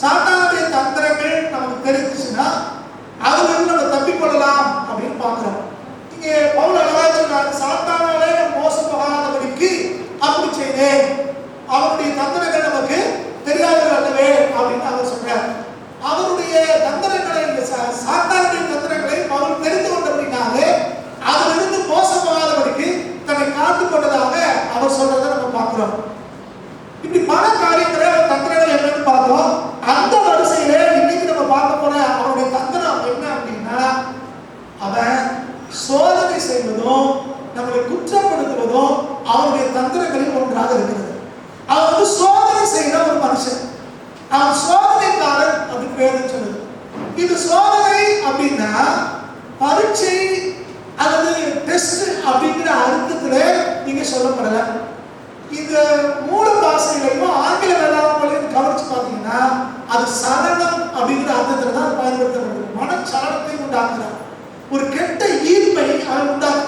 சாத்தானுடைய தந்திரங்கள் நமக்கு தெரிஞ்சுச்சுன்னா அதுலேருந்து நம்ம தப்பிக்கொள்ளலாம் அப்படின்னு பார்க்குறோம். இங்கே பவுல் அழகா சொன்னார் சாத்தானாலே நான் அப்படி செய்தேன். அவருடைய தந்திரங்கள் நமக்கு தெரியாதவர் அல்லவே அப்படின்னு அவர் சொல்றார். அவருடைய தந்திரங்களை இந்த சா- சாத்தானுடைய தந்திரங்களை பவுல் தெரிந்து கொண்டபடினாலே அதிலிருந்து மோசம் தன்னை காத்து கொண்டதாக அவர் சொல்றதை நம்ம பார்க்கிறோம். இப்படி பல காரியங்களை அவர் தந்திரங்கள் என்னன்னு பார்த்தோம் அந்த வரிசையில இன்னைக்கு நம்ம பார்க்க போற அவருடைய தந்திரம் என்ன அப்படின்னா அவன் சோதனை செய்வதும் நம்மளை குற்றப்படுத்துவதும் அவருடைய தந்திரங்களில் ஒன்றாக இருக்கிறது. அவர் வந்து சோதனை செய்கிற ஒரு மனுஷன். அவன் சோதனைக்காரன் அப்படின்னு பேர் சொல்லுது. இது சோதனை அப்படின்னா பரீட்சை அல்லது டெஸ்ட் அப்படிங்கிற அர்த்தத்துல நீங்க சொல்லப்படல. இந்த மூல பாஷைகளையும் ஆங்கில வேளாண்மையும் கவனிச்சு பார்த்தீங்கன்னா அது சரணம் அப்படிங்கிற அர்த்தத்துல தான் பயன்படுத்தப்படுது. மனச்சலனத்தை உண்டாக்குறான் ஒரு கெட்ட ஈர்ப்பை அவன் உண்டாக்குறான்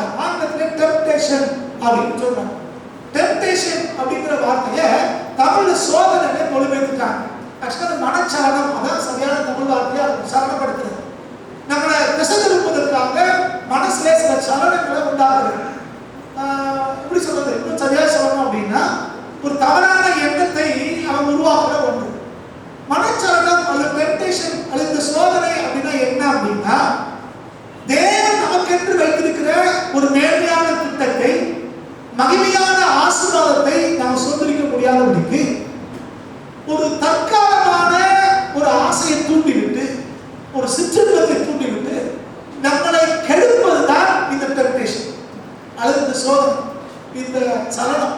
டெம்டேஷன் அப்படின்னு சொல்றாங்க. டெம்டேஷன் அப்படிங்கிற வார்த்தையை தமிழ்ல சோதனை மொழிபெயர்த்துட்டாங்க. ஆக்சுவலாக மனச்சலனம் அதான் சரியான தமிழ் வார்த்தையா சரணப்படுத்துறது நம்மளை திசை திருப்பதற்காக மனசுல சில சலனங்களை உண்டாகுது ஆஹ் எப்படி சொல்றது? இன்னும் சரியா சொல்லணும் அப்படின்னா ஒரு தவறான எண்ணத்தை அவன் உருவாக்குற ஒன்று. மனச்சலனம் அல்லது டெம்டேஷன் அல்லது சோதனை அப்படின்னா என்ன அப்படின்னா தேவன் நமக்கென்று வைத்திருக்கிற ஒரு மேன்மையான திட்டத்தை மகிமையான ஆசீர்வாதத்தை நாம் சுதந்திரிக்க முடியாதபடிக்கு ஒரு தற்காலமான ஒரு ஆசையை தூண்டிவிட்டு ஒரு சிற்றின்பத்தை தூண்டிவிட்டு நம்மளை கெடுப்பது தான் இந்த டெம்டேஷன் அல்லது இந்த சோதனை இந்த சலனம்.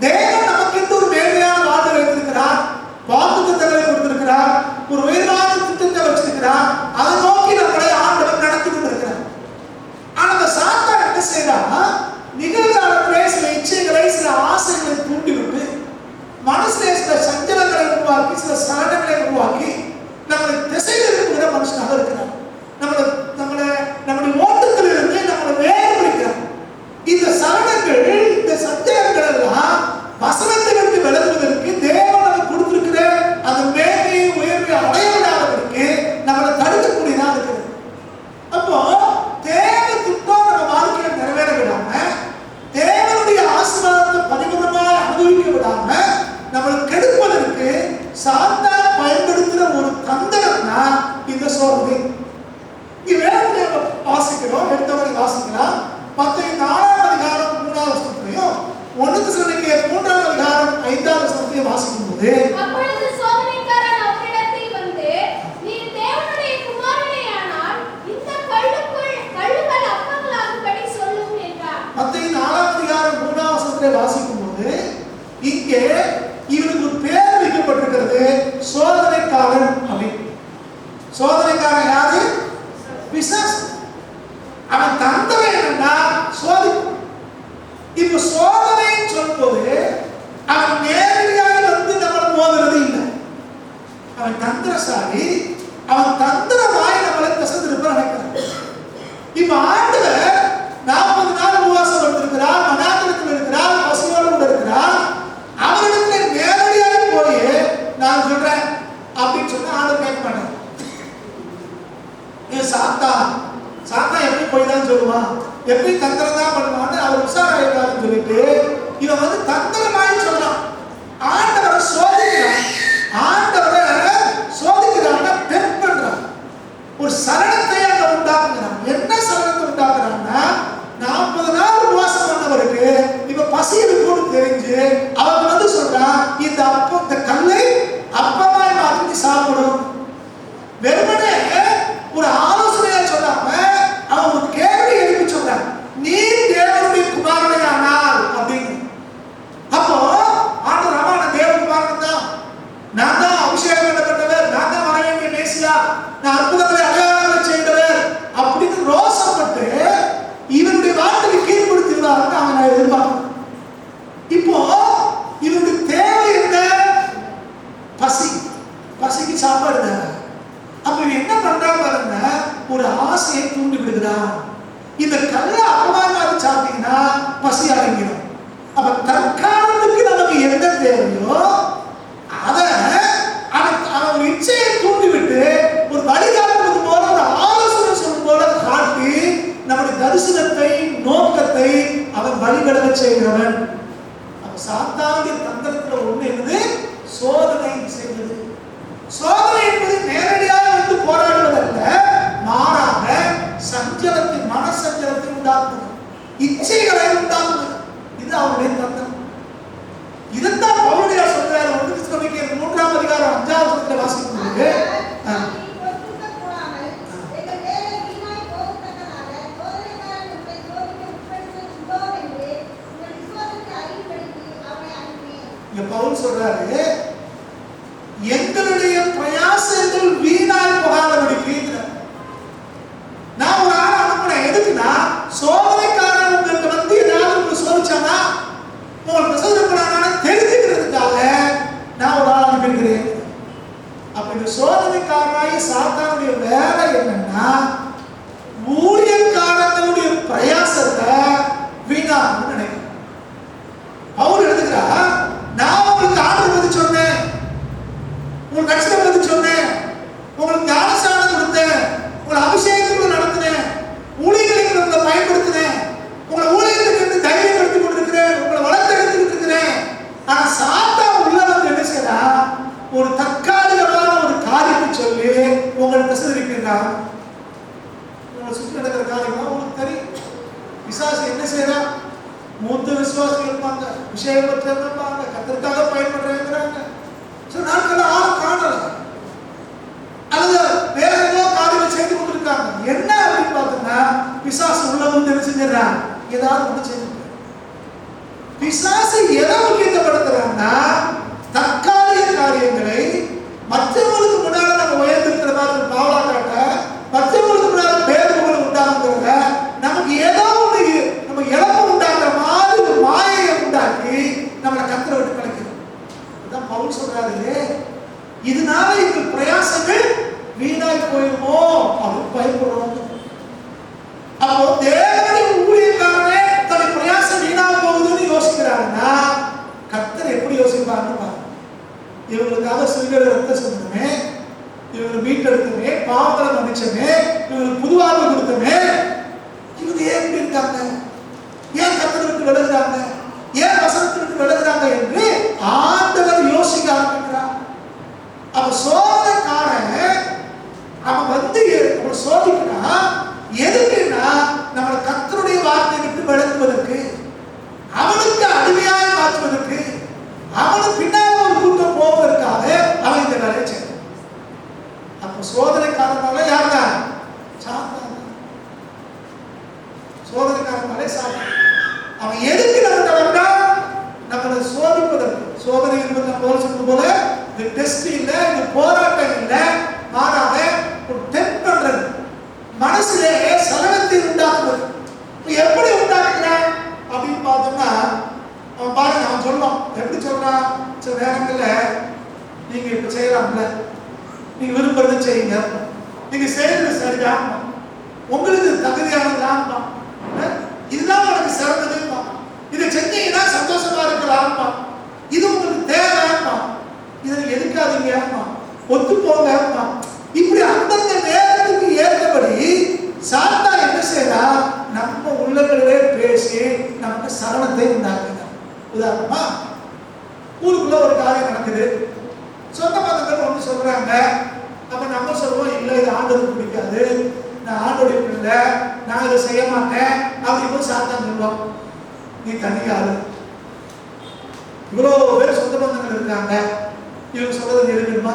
தேவன் நமக்கென்று ஒரு மேன்மையான வாழ்வை வைத்திருக்கிறார் வாக்கு திட்டங்களை கொடுத்திருக்கிறார் ஒரு உயர்வான திட்டத்தை வச்சிருக்கிறார் அதை நோக்கி நம்மளை ஆண்டவர் நடத்தி கொண்டிருக்கிறார் ஆனா அந்த சாத்தான் என்ன செய்யறான் நிகழ்காலத்திலே சில இச்சைகளை சில ஆசைகளை தூண்டிவிட்டு மனசுல சில சஞ்சலங்களை உருவாக்கி சில சலனங்களை உருவாக்கி நம்மளை திசை திருப்புகிற மனுஷனாக இருக்கிறார் நம்மளை நம்மளை நம்முடைய ஓட்டத்திலிருந்து நம்மளை வேறு பிடிக்கிறார் இந்த சலனங்கள் இந்த சஞ்சலங்கள் எல்லாம் வசனத்தை விட்டு விலகுவதற்கு தேவன் நமக்கு கொடுத்திருக்கிற அந்த மேன்மையை உயர்வை அடைய விடாததற்கு நம்மளை தடுக்கக்கூடியதா இருக்கிறது அப்போ தேவ திட்டம் நம்ம வாழ்க்கையில நிறைவேற விடாம தேவனுடைய ஆசீர்வாதத்தை பரிபூர்ணமாக அனுபவிக்க விடாம நம்மளை கெடுப்பதற்கு சாத்தான் Jonathan இவங்களுக்காக சிறுகட ரத்த இது போராட்டம் இல்லை மாறாக ஒரு டெஸ்ட் பண்றது மனசிலே சலனத்தை உண்டாக்குவது. எப்படி உண்டாக்குறான்? அப்படின்னு பார்த்தோம்னா அவன் பாருங்க அவன் சொல்லுவான். எப்படி சொல்றான்? சில நேரங்களில் நீங்க இப்ப செய்யலாம்ல. நீங்க விரும்புறது செய்யுங்க. நீங்க செய்யறது சரிதான் உங்களுக்கு தகுதியானதுதான் இதுதான் உனக்கு சிறந்தது இதை செஞ்சீங்கன்னா சந்தோஷமா இருக்கலாம் இது உங்களுக்கு தேவைப்பா இதை எதுக்காதீங்க ஒத்து இப்படி அந்தந்த நேரத்துக்கு ஏற்றபடி சாத்தா என்ன செய்யறா நம்ம உள்ளங்களே பேசி நமக்கு சரணத்தை உண்டாக்குங்க உதாரணமா ஊருக்குள்ள ஒரு காரியம் நடக்குது. சொந்த பக்கத்தில் ஒன்று சொல்றாங்க. அப்ப நம்ம சொல்லுவோம் இல்லை இது ஆண்டவருக்கு பிடிக்காது. நான் ஆண்டோடைய பிள்ளை நான் இதை செய்ய மாட்டேன். அப்படி போய் சாத்தான் சொல்லுவோம் நீ தனியாரு இவ்வளோ பேர் சொந்த பந்தங்கள் இருக்காங்க. இவங்க சொல்றது இருக்கணுமா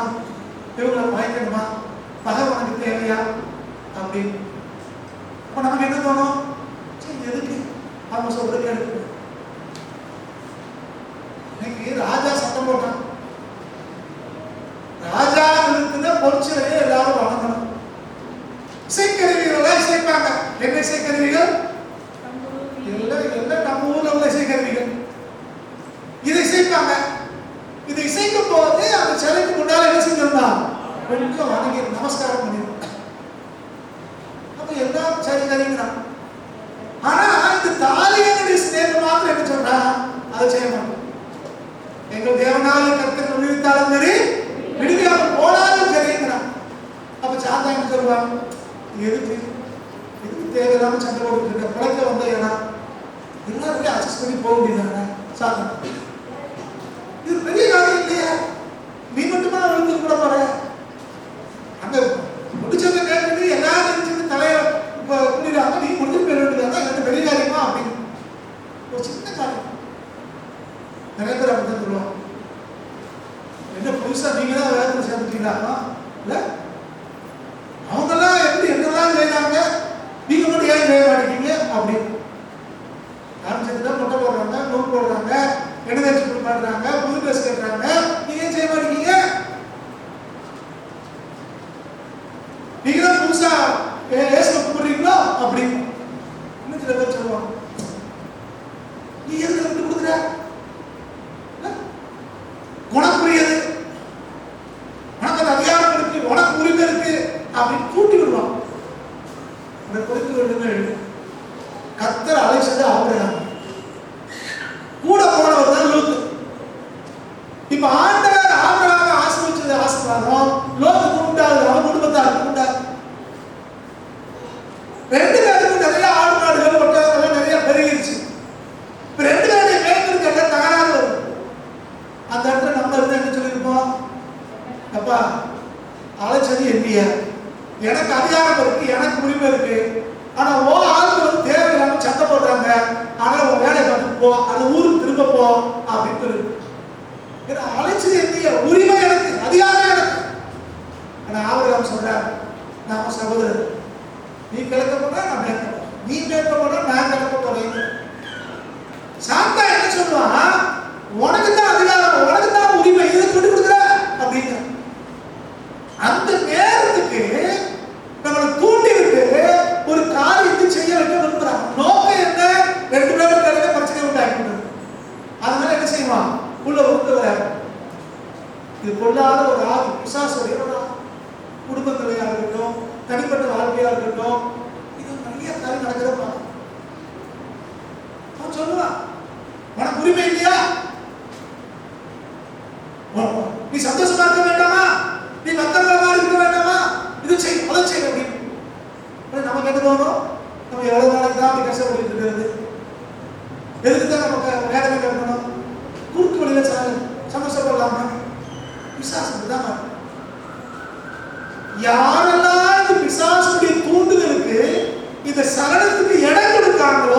இவங்களை பயக்கணுமா பகவானுக்கு தேவையா அப்படின்னு அப்ப நமக்கு என்ன தோணும்? சரி எதுக்கு? அவங்க சொல்றது எடுக்கணும் இன்னைக்கு ராஜா சத்தம் போட்டான். ராஜா இருக்குன்னா பொறிச்சலையே எல்லாரும் வணங்கணும். இசைக்கருவிகள் இசைப்பாங்க என்ன இசைக்கருவிகள் எல்லாம் எல்லாம் நம்ம ஊர்ல உள்ள இசைக்கருவிகள் இதை இசைப்பாங்க இதை இசைக்கும் போது அந்த சிலைக்கு முன்னால என்ன செஞ்சிருந்தான்? கொஞ்சம் வணங்கி நமஸ்காரம் பண்ணிருந்தான் அப்ப எல்லாம் சரி சரிங்கிறான் ஆனா இந்த தாலியனுடைய ஸ்நேகம் மாத்திரம் என்ன சொன்னா அதை செய்ய மாட்டோம். எங்கள் தேவனால கர்த்தர் விடுவித்தாலும் சரி விடுவியாமல் போனாலும் சரிங்கிறான் அப்ப சாத்தா என்ன சொல்லுவாங்க எதுக்கு? எதுக்கு தேவையில்லாம சண்டை போட்டுட்டு இருக்க? பிழைக்க வந்த இடம் எல்லாருமே அட்ஜஸ்ட் பண்ணி போக வேண்டியதானே சாத்தா. da உரிமை இருக்கு அப்படின்னு கூட்டி விடுவான் குறித்து வேண்டும் கத்தர் அலை செய்த obstáculo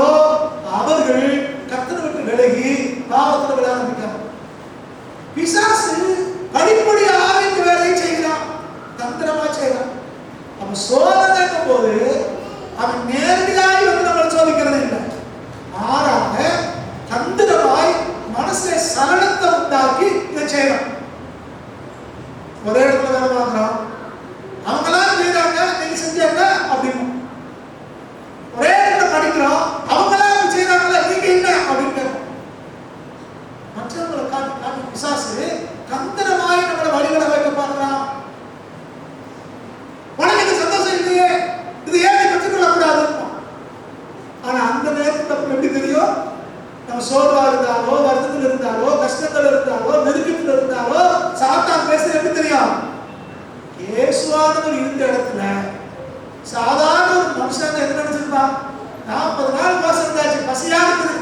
இயேசுவானவர் இருந்த இடத்துல சாதாரண ஒரு மனுஷன் என்ன நினைச்சிருப்பான் நாற்பது நாள் மாசம் இருந்தாச்சு பசியா இருக்குது.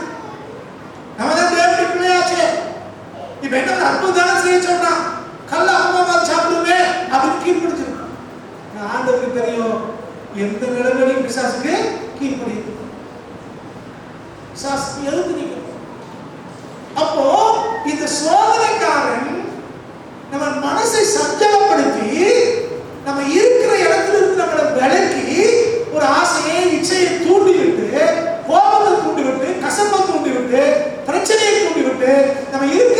நம்ம தான் தேவனுடைய பிள்ளையாச்சு. இப்ப என்ன அற்புதம் செய்ய சொன்னா கல்ல அப்பமா சாப்பிடுமே அப்படின்னு கீழ்படுத்திருக்கோம் ஆண்டவருக்கு தெரியும் எந்த நிலைமையும் பிசாசுக்கு கீழ்படி பிசாசு எழுந்து அப்போ இந்த சோதனைக்காரன் நம்ம மனசை சஞ்சலம் நம்ம இருக்கிற இடத்துல இருந்து நம்மளை விலக்கி ஒரு ஆசையை இச்சையை தூண்டி விட்டு கோபத்தை தூண்டிவிட்டு கசப்பை தூண்டி பிரச்சனையை தூண்டிவிட்டு நம்ம இருக்கிற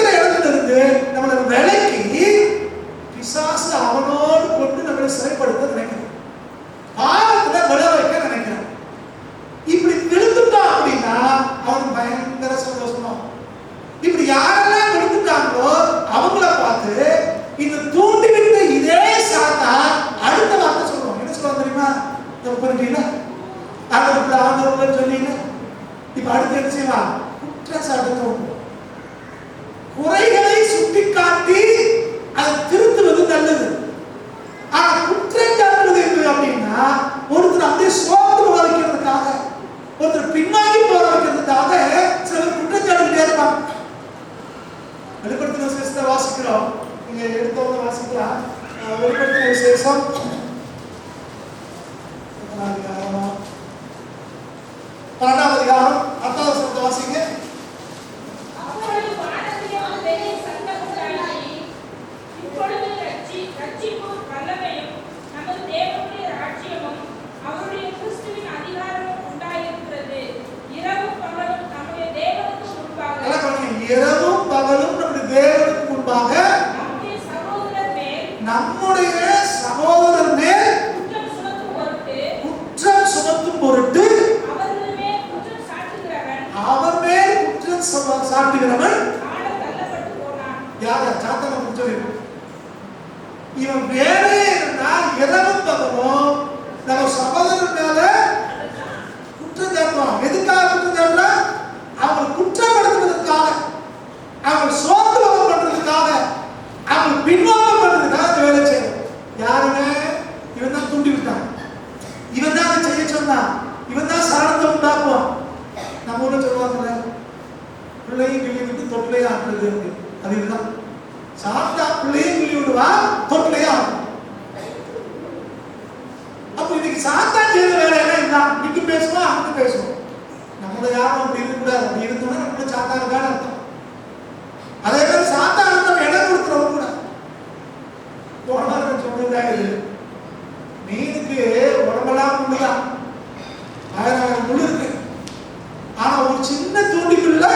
pudiéramos அப்போ இன்னைக்கு சாத்தான் செய்த வேலை என்ன இதுதான் இங்க பேசுவோம் அங்க பேசுவோம். நம்மள யாரும் அப்படி இருக்கக்கூடாது அப்படி இருந்தோம்னா நம்மள சாத்தான் இருக்கான்னு அர்த்தம். அதே மாதிரி சாத்தான் அர்த்தம் இடம் கொடுக்குறவங்க கூட. போனாலும் சொன்னதாக மீனுக்கு உடம்பெல்லாம் முள்ளுதான் ஆயிரம் முள்ளு இருக்கு. ஆனா ஒரு சின்ன தூண்டிக்குள்ள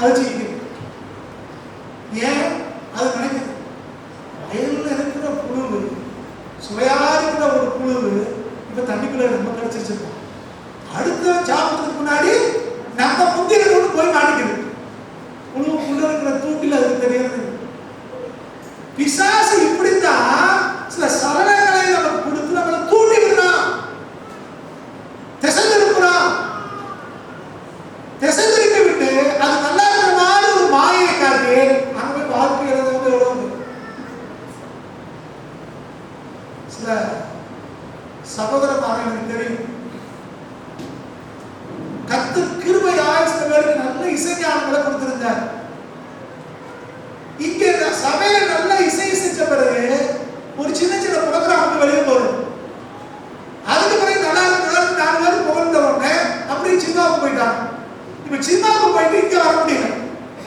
அது செய்யுது. ஏன் அது நினைக்குது வயல்ல இருக்கிற புழு சுவையா இருக்கிற ஒரு புழு இப்ப தண்ணிக்குள்ள ரொம்ப கிடைச்சிருச்சிருக்கோம் அடுத்த சாப்பிட்றதுக்கு முன்னாடி நம்ம முந்திர கொண்டு போய் மாட்டிக்குது புழு உள்ள இருக்கிற தூண்டில் அதுக்கு தெரியாது பிசாசு இப்படித்தான் சில சலனங்களை நமக்கு கொடுத்து நம்மளை தூண்டி விடுறான் திசை திருப்புறான் திசை திருப்பி விட்டு அது நல்லா இருக்கிற மாதிரி ஒரு மாயை காட்டி அங்க போய் வாழ்க்கை எழுதுறது எவ்வளவு சில சகோதரமாக எனக்கு தெரியும் கத்து கிருபையாய் சில பேருக்கு நல்ல இசைஞானங்களை கொடுத்திருந்தார் இங்க இந்த சபையில நல்ல இசை இசைச்ச பிறகு ஒரு சின்ன சின்ன ப்ரோக்ராமுக்கு வெளியே போறோம் அதுக்கு பிறகு நல்லா இருக்கு நாலு பேர் புகழ்ந்த உடனே அப்படியே சின்னாவுக்கு போயிட்டாங்க இப்ப சின்னாவுக்கு போயிட்டு இங்க வர முடியல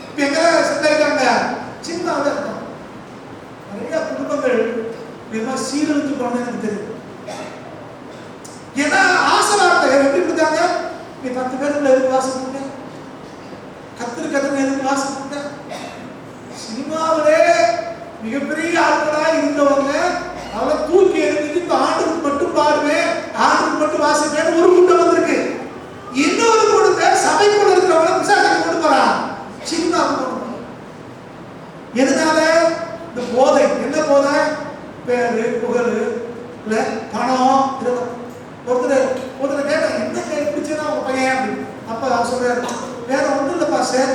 இப்ப எங்க செட் ஆயிட்டாங்க சின்னாவில் இருக்கோம் நிறைய குடும்பங்கள் இது மாதிரி சீரழிஞ்சு போனது எனக்கு தெரியும் ஏன்னா ஆசை வார்த்தை எப்படி கொடுத்தாங்க நீ பத்து பேருக்குள்ள எதுக்கு வாசிப்புங்க கத்திரி கத்திரி எதுக்கு வாசிப்புங்க சினிமாவிலே மிகப்பெரிய ஆட்களா இருந்தவங்க அவளை தூக்கி எறிஞ்சிட்டு இப்ப ஆண்டுக்கு மட்டும் பாடுவேன் ஆண்டுக்கு மட்டும் வாசிப்பேன் ஒரு கூட்டம் வந்திருக்கு இன்னொரு கூட்டத்தை சபைக்குள்ள இருக்கிறவங்க பிசாசுக்கு கொண்டு போறான் சினிமாவுக்கு கொண்டு போறான் எதனால இந்த போதை என்ன போதை பேரு புகழ் இல்ல பணம் இதெல்லாம் ஒருத்தர் ஒருத்தர் கேட்டேன் என்ன கே- பிடிச்சதுன்னா உங்க பையன் அப்படின்னு அப்ப அவர் சொல்றாரு வேற ஒண்ணும் இல்லப்பா சார்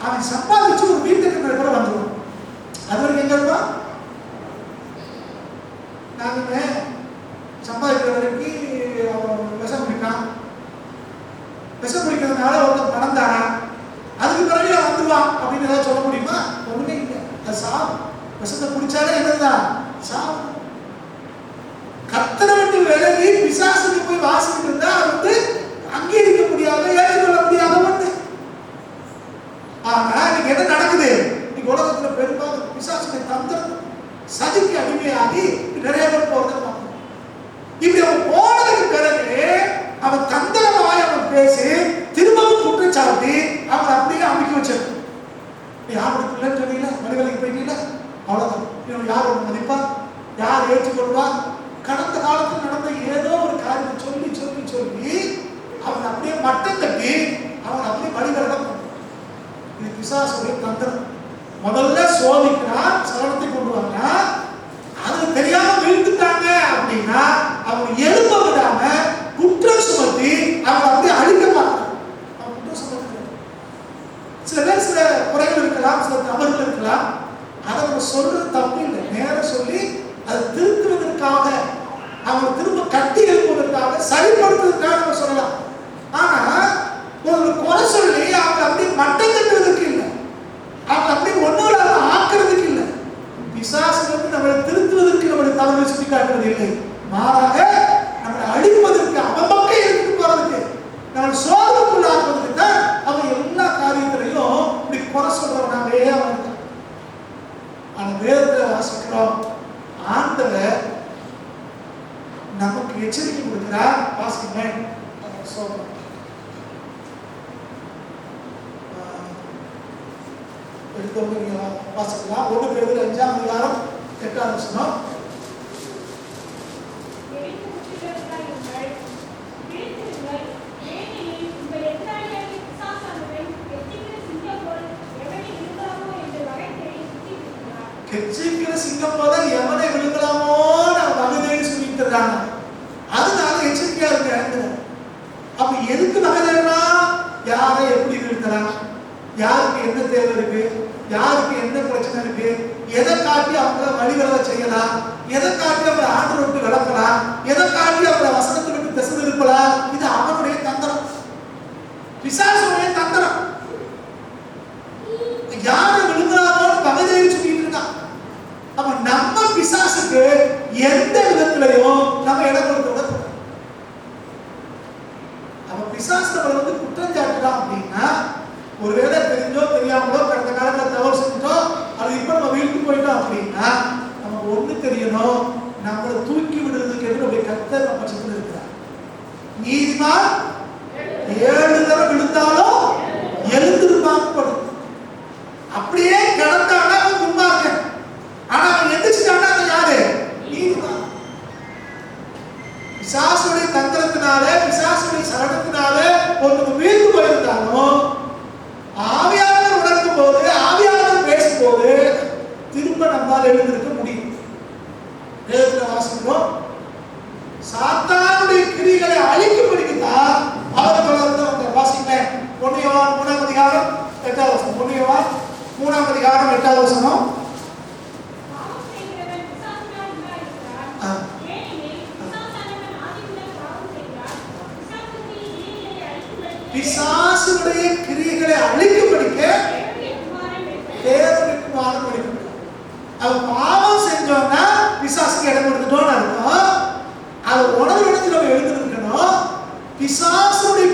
அவன் சம்பாதிச்சு ஒரு வீட்டுக்கு கூட வந்துடுவான் அது வரைக்கும் எங்க இருப்பான் நாங்க சம்பாதிக்கிற வரைக்கும் அவன் விஷம் குடிக்கான் விஷம் குடிக்கிறதுனால ஒருத்தன் பணம் தானா அதுக்கு பிறகு அவன் வந்துடுவான் அப்படின்னு ஏதாவது சொல்ல முடியுமா ஒண்ணுமே இல்லை அது சாவு விஷத்தை குடிச்சாலே என்னதுதான் சாவு கத்தனை விட்டு விலகி பிசாசுக்கு போய் வாசிக்கிட்டு இருந்தா அது வந்து அங்கீகரிக்க முடியாத ஏற்றுக்கொள்ள முடியாத ஒண்ணு ஆனா இன்னைக்கு என்ன நடக்குது இன்னைக்கு உலகத்துல பெரும்பாலும் பிசாசுக்கு தந்திரம் சதிக்கு அடிமையாகி நிறைய பேர் போறதை பார்க்கணும் இப்படி அவன் போனதுக்கு பிறகு அவன் தந்திரமாய் அவன் பேசி திரும்பவும் குற்றச்சாட்டி அவன் அப்படியே அமைக்க வச்சிருக்கான் யாருக்கு பிள்ளைன்னு சொன்னீங்களா? மனிதர்களுக்கு போயிட்டீங்களா? அவ்வளவுதான். இவன் யார் ஒன்று மதிப்பா யார் ஏற்றுக்கொள்வா? கடந்த காலத்தில் நடந்த ஏதோ ஒரு காரியத்தை சொல்லி சொல்லி சொல்லி அவன் அப்படியே மட்டம் தட்டி அவன் அப்படியே வழிபடம் இது பிசாசுடைய தந்திரம் முதல்ல சோதிக்கிறான் சரணத்தை கொண்டு வந்தா அது தெரியாம விழுந்துட்டாங்க அப்படின்னா எழுப்ப விடாம குற்றம் சுமத்தி அவங்க அப்படியே அழிக்க பார்க்கறான் குற்றம் சில பேர் சில குறைகள் இருக்கலாம் சில தவறுகள் இருக்கலாம். அதை நம்ம சொல்றது தப்பு இல்லை. நேரம் சொல்லி அதை திருத்துவதற்காக அவங்க திரும்ப கட்டி எழுப்புவதற்காக சரிப்படுத்துவதற்காக நம்ம சொல்லலாம். ஆனா ஒரு குறை சொல்லி அவங்க அப்படி மட்டம் கட்டுறதுக்கு இல்லை. அவங்க அப்படியே ஒன்னோட ஆக்குறதுக்கு இல்லை. பிசாசு வந்து நம்மளை திருத்துவதற்கு நம்மளை தலைமை சுட்டி காட்டுவது இல்லை. மாறாக வாசிக்கலாம் ஒன்று பேருக்கு அஞ்சாம் அதிகாரம் எட்டாம் வசனம். கெச்சிக்கிற சிங்கம் போல எவனை விழுங்கலாமோ நான் மகதேன்னு சொல்லிட்டு இருக்காங்க. அதனால எச்சரிக்கையா இருக்கிறேன் அப்ப எதுக்கு மகதேன்னா யாரை எப்படி விழுக்கிறான் யாருக்கு என்ன தேவை இருக்கு? யாருக்கு என்ன பிரச்சனை இருக்கு? எதை காட்டி அவங்கள வழிவிட செய்யலாம் எதை காட்டி அவரை ஆண்டு விட்டு விளக்கலாம் எதை காட்டி அவங்கள வசனத்தை விட்டு திசை இருக்கலாம் இது அவனுடைய தந்திரம். பிசாசுடைய தந்திரம். யாரு விழுங்குறாங்களோ பகுதியை சொல்லிட்டு இருக்கான் அப்ப நம்ம பிசாசுக்கு எந்த விதத்திலையும் நம்ம இடம் கொடுக்க விட அவன் பிசாசு வந்து குற்றம் சாட்டுறான் அப்படின்னா ஒருவேளை தெரிஞ்சோ தெரியாமலோ கடந்த காலத்துல தவறு செஞ்சோம் அது இப்ப நம்ம வீட்டுக்கு போயிட்டோம் அப்படின்னா நம்ம ஒண்ணு தெரியணும் நம்மளை தூக்கி விடுறதுக்கு என்று அப்படி கத்த நம்ம சென்று இருக்கிறார்? நீதிமான் ஏழு தடவை விழுந்தாலும் எழுந்திருப்பாங்கப்படும் அப்படியே கடந்தானா அவன் துன்பாக்க ஆனா அவன் எந்திரிச்சிட்டானா அது யாரு? நீதிமான். பிசாசுடைய தந்திரத்தினாலே பிசாசுடைய சரணத்தினாலே ஒருத்தருக்கு வீழ்ந்து போயிருந்தாலும் நம்மளால் எழுந்திருக்க முடியும். வேதத்தில் வாசிக்கிறோம் சாத்தானுடைய கிரிகளை அழிக்கும்படிக்கு தான் அவர் தொடர்ந்து பொன்னியவான் மூணாம் அதிகாரம் எட்டாவது வருஷம் பொன்னியவான் மூணாம் அதிகாரம் எட்டாவது வருஷம் பிசாசுடைய கிரியைகளை அழி பிசாசுக்கு இடம் கொடுத்துட்டோம்னு அர்த்தம். அது உணவு இடத்துல நம்ம எழுந்திருக்கணும் பிசாசுடைய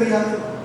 criado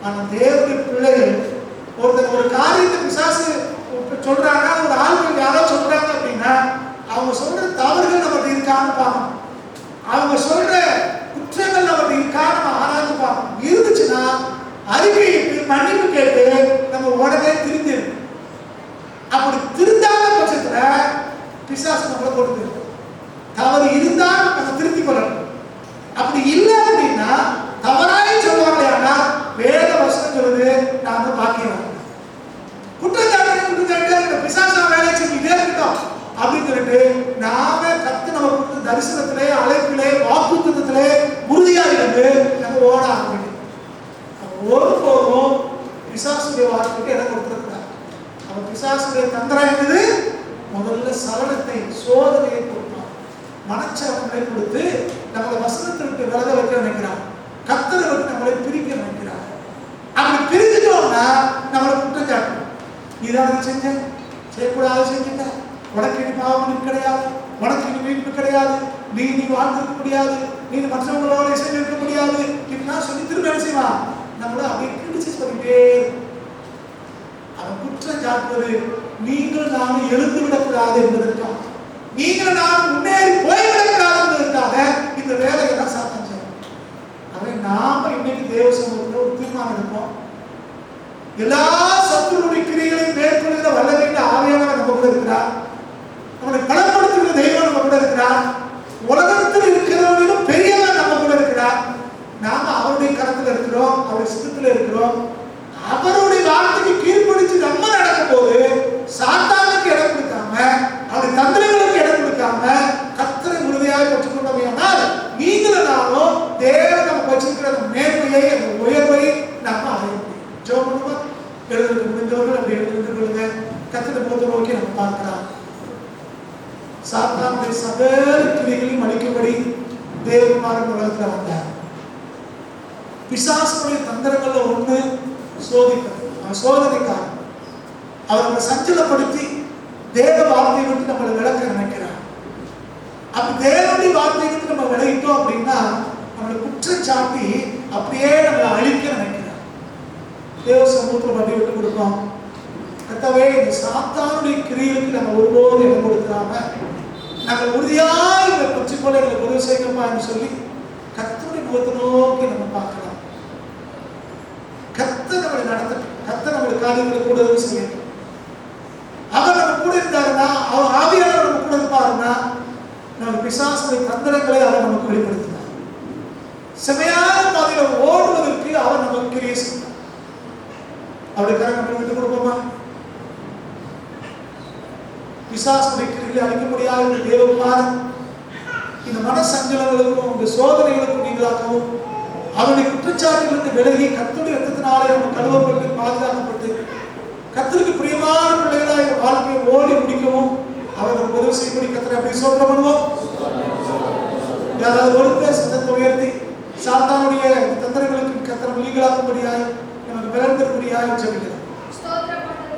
para Deus உறுதியா நம்ம ஓட ஆரம்பிக்கும். நம்ம ஒருபோதும் பிசாசுடைய வார்த்தைக்கு இடம் கொடுத்துருக்கிறார். நம்ம பிசாசுடைய தந்திரம் என்னது? முதல்ல சலனத்தை சோதனையை கொடுப்பான் மனச்சலனங்களை கொடுத்து நம்மளை வசனத்திற்கு விலக வைக்க நினைக்கிறான் கத்தரை நம்மளை பிரிக்க நினைக்கிறார். அப்படி பிரிஞ்சிட்டோம்னா நம்மளை குற்றம் சாட்டணும் நீதான் செஞ்ச? செய்யக்கூடாது செஞ்சுட்ட. உனக்கு இனி பாவம் கிடையாது. உனக்கு இனி மீட்பு கிடையாது. நீ நீ வாழ்ந்திருக்க முடியாது. நீ மற்றவங்களோட செஞ்சிருக்க முடியாது. இப்படிலாம் சொல்லி திரும்ப என்ன செய்வான் நம்மள அப்படியே கிரிட்டிசைஸ் பண்ணிட்டே அவன் குற்றம் சாட்டுவது நீங்கள் நானும் எழுந்து விடக்கூடாது என்பதற்காக. நீங்கள் நானும் முன்னேறி போய்விடக்கூடாது என்பதற்காக இந்த வேலையை தான் சாத்தம் செய்யும் அவன் நாம இன்னைக்கு தேவ சமூகத்தில் ஒரு தீர்மானம் எடுப்போம். எல்லா சத்துருடைய கிரியைகளையும் மேற்கொள்கிற வல்லமையின் ஆவியானவர் நம்ம கூட இருக்கிறார். நம்மளை பலப்படுத்துகிற தெய்வம் நம்ம கூட இருக்கிறார். உலகம் அவருடைய கரத்தில் இருக்கிறோம் அவருடைய சித்தத்தில் இருக்கிறோம். அவருடைய வார்த்தைக்கு கீழ்ப்படிச்சு நம்ம நடக்கும் போது சாத்தானுக்கு இடம் கொடுக்காம அவருடைய தந்திரங்களுக்கு இடம் கொடுக்காம கத்தரை உறுதியாக பெற்றுக்கொண்டவையானால் நீங்களும் நானும் தேவன் நம்ம வச்சிருக்கிற அந்த மேன்மையை அந்த உயர்வை நம்ம அடைய முடியும். ஜோ பண்ணுமா? எழுதுறதுக்கு முடிந்தவர்கள் அப்படி எழுந்து கொள்ளுங்க கத்தரை போது நோக்கி நம்ம பார்க்கலாம். சாத்தானுடைய சகல கிளிகளையும் அழிக்கும்படி தேவகுமாரன் உலகத்தில் வந்தார். பிசாசுடைய தந்திரங்கள்ல ஒண்ணு சோதிக்கிறது அவன் சோதனைக்காக அவர்களை சஞ்சலப்படுத்தி தேவ வார்த்தையை விட்டு நம்மளை விளக்க நினைக்கிறான் அப்படி தேவனுடைய வார்த்தையை விட்டு நம்ம விலகிட்டோம் அப்படின்னா நம்மளை குற்றச்சாட்டி அப்படியே நம்மளை அழிக்க நினைக்கிறான் தேவ சமூகத்தில் வண்டி விட்டு கொடுப்போம். கத்தவே இந்த சாத்தானுடைய கிரியலுக்கு நம்ம ஒருபோதும் இடம் கொடுக்காம நாங்கள் உறுதியாக இந்த பச்சை போல எங்களுக்கு உதவி செய்யணுமா என்று சொல்லி கத்தோடைய முகத்தை நோக்கி நம்ம பார்க்கலாம். நடத்த நம்மளை நடத்தட்டும் கத்த காரியங்களை கூட உதவி அவர் நம்ம கூட இருந்தாருன்னா அவர் ஆவியாளர் நம்ம கூட இருப்பாருன்னா நம்ம பிசாசுடைய தந்திரங்களை அவர் நமக்கு வெளிப்படுத்தினார் செமையான பாதையில் ஓடுவதற்கு அவர் நமக்கு கிரியை செய்தார் அவருக்காக நம்ம விட்டு கொடுப்போமா பிசாசுடைய கிரியை அழிக்க முடியாத தேவ தேவகுமாரன் இந்த மனசஞ்சலங்களுக்கும் இந்த சோதனைகளுக்கும் நீங்களாகவும் அவருடைய குற்றச்சாட்டுகளுக்கு விலகி கத்துடைய ரத்தத்தினாலே நம்ம கழுவப்பட்டு பாதுகாக்கப்பட்டு கத்தருக்கு பிரியமான பிள்ளைகளாக இந்த வாழ்க்கையை ஓடி முடிக்கவும். அவர் உதவி செய்யும்படி கத்தரை அப்படி சொல்ற பண்ணுவோம். யாராவது ஒரு பேர் சத்தத்தை உயர்த்தி சாத்தானுடைய தந்திரங்களுக்கு கத்தரை நீங்களாக்கும்படியாய் நமக்கு விளந்திருப்படியாய் ஜெபிக்கிறோம்